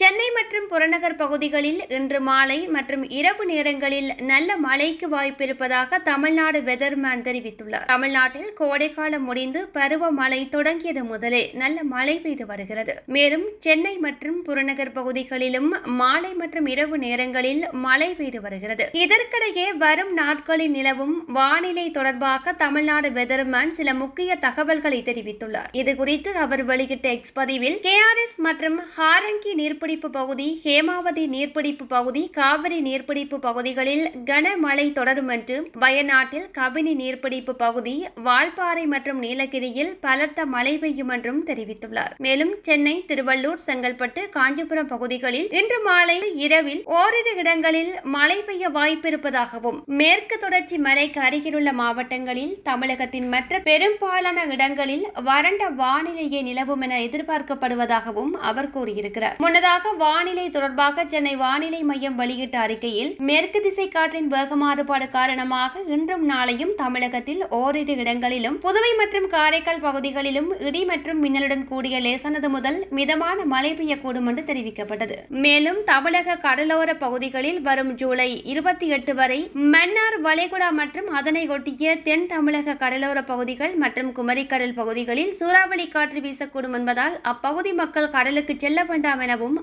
சென்னை மற்றும் புறநகர் பகுதிகளில் இன்று மாலை மற்றும் இரவு நேரங்களில் நல்ல மழைக்கு வாய்ப்பிருப்பதாக தமிழ்நாடு வெதர்மேன் தெரிவித்துள்ளார். தமிழ்நாட்டில் கோடைக்காலம் முடிந்து பருவமழை தொடங்கியது முதலே நல்ல மழை பெய்து வருகிறது. மேலும் சென்னை மற்றும் புறநகர் பகுதிகளிலும் மாலை மற்றும் இரவு நேரங்களில் மழை பெய்து வருகிறது. இதற்கிடையே வரும் நாட்களில் நிலவும் வானிலை தொடர்பாக தமிழ்நாடு வெதர்மேன் சில முக்கிய தகவல்களை தெரிவித்துள்ளார். இது குறித்து அவர் வெளியிட்ட எக்ஸ் பதிவில் கேஆர்எஸ் மற்றும் ஹாரங்கி நீர்பிடிப்பு பகுதி ஹேமாவதி நீர்பிடிப்பு பகுதி காவிரி நீர்பிடிப்பு பகுதிகளில் கனமழை தொடரும் என்றும் வயநாட்டில் கபினி நீர்பிடிப்பு பகுதி வால்பாறை மற்றும் நீலகிரியில் பலத்த மழை பெய்யும் என்றும் தெரிவித்துள்ளார். மேலும் சென்னை திருவள்ளூர் செங்கல்பட்டு காஞ்சிபுரம் பகுதிகளில் இன்று மாலை இரவில் ஓரிரு இடங்களில் மழை பெய்ய வாய்ப்பிருப்பதாகவும் மேற்கு தொடர்ச்சி மலைக்கு அருகிலுள்ள மாவட்டங்களில் தமிழகத்தின் மற்ற பெரும்பாலான இடங்களில் வறண்ட வானிலையே நிலவும் என எதிர்பார்க்கப்படுவதாகவும் அவர் கூறியிருக்கிறார். முன்னதாக வானிலை தொடர்பாக சென்னை வானிலை மையம் வெளியிட்ட அறிக்கையில் மேற்கு திசை காற்றின் வேக மாறுபாடு காரணமாக இன்றும் நாளையும் தமிழகத்தில் ஓரிரு இடங்களிலும் புதுவை மற்றும் காரைக்கால் பகுதிகளிலும் இடி மற்றும் மின்னலுடன் கூடிய லேசானது முதல் மிதமான மழை பெய்யக்கூடும் என்று தெரிவிக்கப்பட்டது. மேலும் தமிழக கடலோர பகுதிகளில் வரும் ஜூலை இருபத்தி எட்டு வரை மன்னார் வளைகுடா மற்றும் அதனை ஒட்டிய தென் தமிழக கடலோர பகுதிகள் மற்றும் குமரிக்கடல் பகுதிகளில் சூறாவளி காற்று வீசக்கூடும் என்பதால் அப்பகுதி மக்கள் கடலுக்கு செல்ல வேண்டாம் எனவும்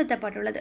அறிவுறுத்தப்பட்டுள்ளது